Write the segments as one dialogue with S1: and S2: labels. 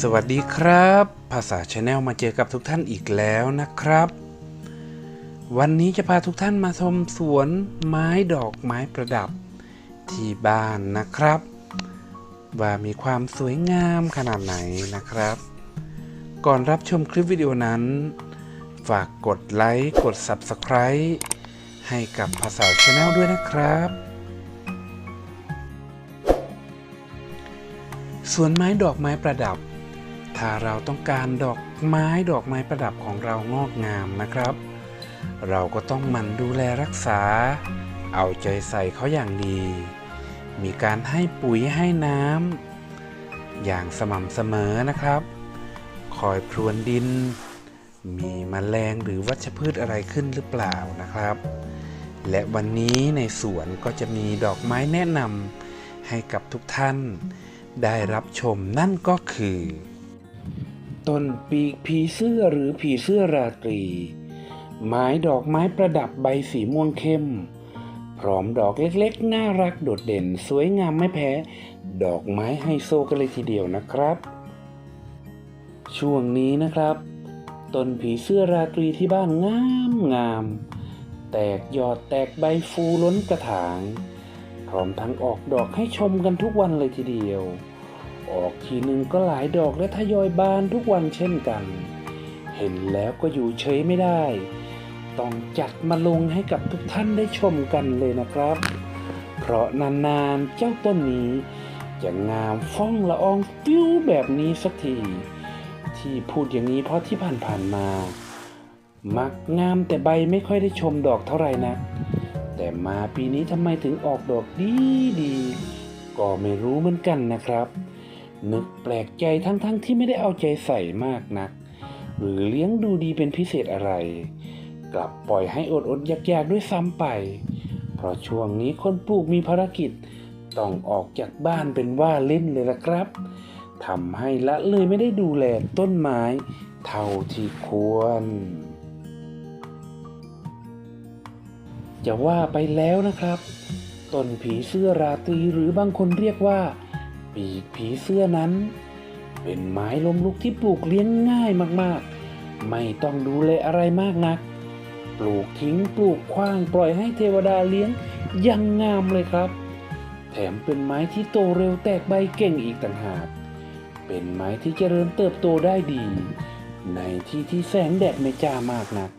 S1: สวัสดีครับ ภาษาชาแนลมาเจอกับทุกท่านอีกแล้วนะครับ วันนี้จะพาทุกท่านมาชมสวนไม้ดอกไม้ประดับที่บ้านนะครับ ว่ามีความสวยงามขนาดไหนนะครับ ก่อนรับชมคลิปวิดีโอนั้น ฝากกดไลค์กด Subscribe ให้กับภาษาชาแนลด้วยนะครับสวนไม้ดอกไม้ประดับ ถ้าเราต้องการดอกไม้ดอกไม้ประดับของเรางอกงามนะครับ เราก็ต้องหมั่นดูแลรักษา เอาใจใส่เขาอย่างดี มีการให้ปุ๋ยให้น้ำอย่างสม่ำเสมอนะครับ คอยพรวนดิน มีมแมลงหรือวัชพืชอะไรขึ้นหรือเปล่านะครับ และวันนี้ในสวนก็จะมีดอกไม้แนะนำให้กับทุกท่านได้รับชมนั่นก็คือ ต้นปีกผีเสื้อหรือผีเสื้อราตรี ไม้ดอกไม้ประดับใบสีม่วงเข้ม พร้อมดอกเล็กๆ น่ารักโดดเด่นสวยงามไม่แพ้ ดอกไม้ไฮโซกันเลยทีเดียวนะครับ ช่วงนี้นะครับต้นผีเสื้อราตรีที่บ้านงามงาม แตกยอดแตกใบฟูล้นกระถาง พร้อมทั้งออกดอกให้ชมกันทุกวันเลยทีเดียว ออกทีหนึ่งก็หลายดอกและทยอยบานทุกวันเช่นกัน เห็นแล้วก็อยู่เฉยไม่ได้ ต้องจัดมาลงให้กับทุกท่านได้ชมกันเลยนะครับ เพราะนานๆเจ้าต้นนี้ จะงามฟ้องละอองฟิวแบบนี้สักที ที่พูดอย่างนี้เพราะที่ผ่านๆมา มักงามแต่ใบไม่ค่อยได้ชมดอกเท่าไหร่นะแต่มาปีนี้ทำไมถึงออกดอกดีดีๆก็ไม่รู้เหมือนกันนะครับ นึกแปลกใจทั้งๆทที่ไม่ได้เอาใจใส่มากนัก หรือเลี้ยงดูดีเป็นพิเศษอะไร กลับปล่อยให้อดอดๆยากๆด้วยซ้ำไป เพราะช่วงนี้คนปลูกมีภารกิจต้องออกจากบ้านเป็นว่าเล่นเลยละครับทำให้ละเลยไม่ได้ดูแลต้นไม้ เท่าที่ควร จะว่าไปแล้วนะครับ ต้นผีเสื้อราตรีหรือบางคนเรียกว่า ปีกผีเสื้อนั้น เป็นไม้ลมลุกที่ปลูกเลี้ยงง่ายมากๆ ไม่ต้องดูแลอะไรมากนัก ปลูกทิ้งปลูกขว้างปล่อยให้เทวดาเลี้ยงยังงามเลยครับ แถมเป็นไม้ที่โตเร็วแตกใบเก่งอีกต่างหาก เป็นไม้ที่เจริญเติบโตได้ดี ในที่ที่แสงแดดไม่จ้ามากนัก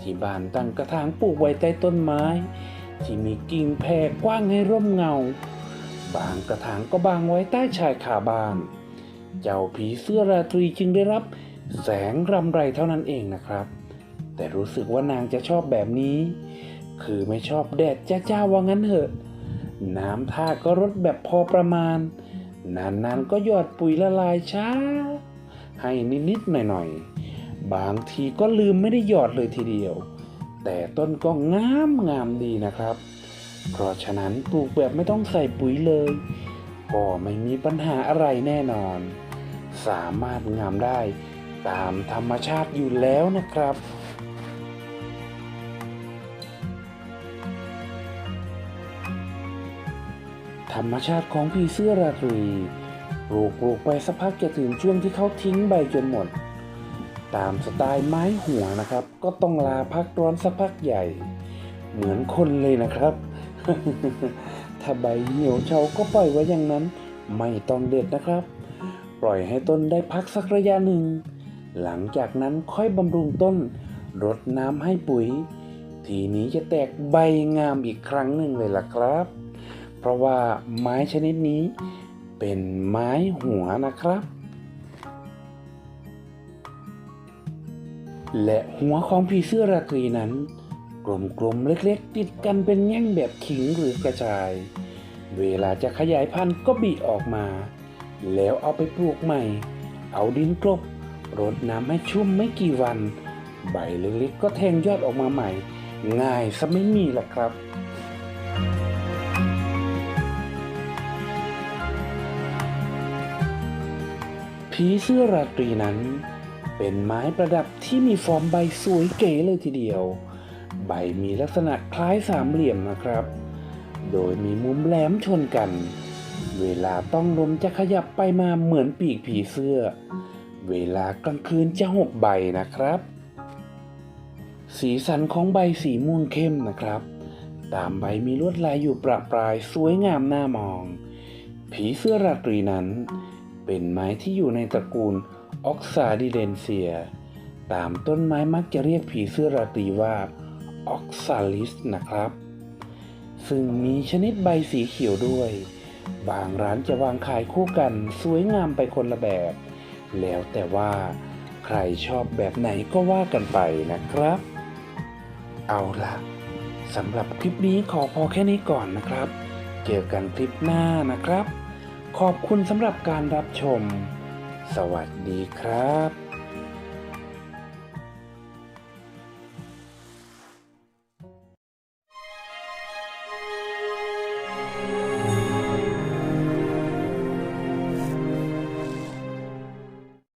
S1: ที่บ้านตั้งกระถางปลูกไว้ใต้ต้นไม้ ที่มีกิ่งแผ่กว้างให้ร่มเงา บางกระถางก็บางไว้ใต้ชายคาบ้าน เจ้าผีเสื้อราตรีจึงได้รับ แสงรำไรเท่านั้นเองนะครับ แต่รู้สึกว่านางจะชอบแบบนี้ คือไม่ชอบแดดจ้าๆว่างั้นเถอะ น้ำท่าก็รดแบบพอประมาณ นานๆก็หยอดปุ๋ยละลายช้า ให้นิดๆหน่อยๆ บางทีก็ลืมไม่ได้หยอดเลยทีเดียว แต่ต้นก็งามงามดีนะครับ เพราะฉะนั้นปลูกแบบไม่ต้องใส่ปุ๋ยเลยก็ไม่มีปัญหาอะไรแน่นอน สามารถงามได้ตามธรรมชาติอยู่แล้วนะครับธรรมชาติของผีเสื้อราตรีปลูกปลูกไปสักพักจะถึงช่วงที่เขาทิ้งใบจนหมด ตามสไตล์ไม้หัวนะครับ ก็ต้องลาพักร้อนสักพักใหญ่ เหมือนคนเลยนะครับ ถ้าใบเหี่ยวเฉาก็ปล่อยไว้อย่างนั้น ไม่ต้องเด็ดนะครับ ปล่อยให้ต้นได้พักสักระยะหนึ่ง หลังจากนั้นค่อยบำรุงต้น รดน้ำให้ปุ๋ย ทีนี้จะแตกใบงามอีกครั้งหนึ่งเลยล่ะครับ เพราะว่าไม้ชนิดนี้ เป็นไม้หัวนะครับ และหัวของผีเสื้อราตรีนั้น กลมๆเล็กๆ ติดกันเป็นแง่งแบบขิงหรือกระจาย เวลาจะขยายพันธุ์ก็บีออกมา แล้วเอาไปปลูกใหม่ เอาดินกลบรดน้ำให้ชุ่มไม่กี่วัน ใบเล็กๆก็แทงยอดออกมาใหม่ ง่ายซะไม่มีล่ะครับผีเสื้อราตรีนั้น เป็นไม้ประดับที่มีฟอร์มใบสวยเก๋เลยทีเดียว ใบมีลักษณะคล้ายสามเหลี่ยมนะครับ โดยมีมุมแหลมชนกัน เวลาต้องลมจะขยับไปมาเหมือนปีกผีเสื้อ เวลากลางคืนจะหกใบนะครับ สีสันของใบสีม่วงเข้มนะครับ ตามใบมีลวดลายอยู่ประปรายสวยงามน่ามอง ผีเสื้อราตรีนั้น เป็นไม้ที่อยู่ในตระกูลออกซาดิเดนเซียตามต้นไม้มักจะเรียกผีเสื้อราตรีว่า ออกซาลิสนะครับ ซึ่งมีชนิดใบสีเขียวด้วย บางร้านจะวางขายคู่กันสวยงามไปคนละแบบ แล้วแต่ว่าใครชอบแบบไหนก็ว่ากันไปนะครับ เอาละสำหรับคลิปนี้ขอพอแค่นี้ก่อนนะครับ เจอกันคลิปหน้านะครับ ขอบคุณสำหรับการรับชม สวัสดีครับ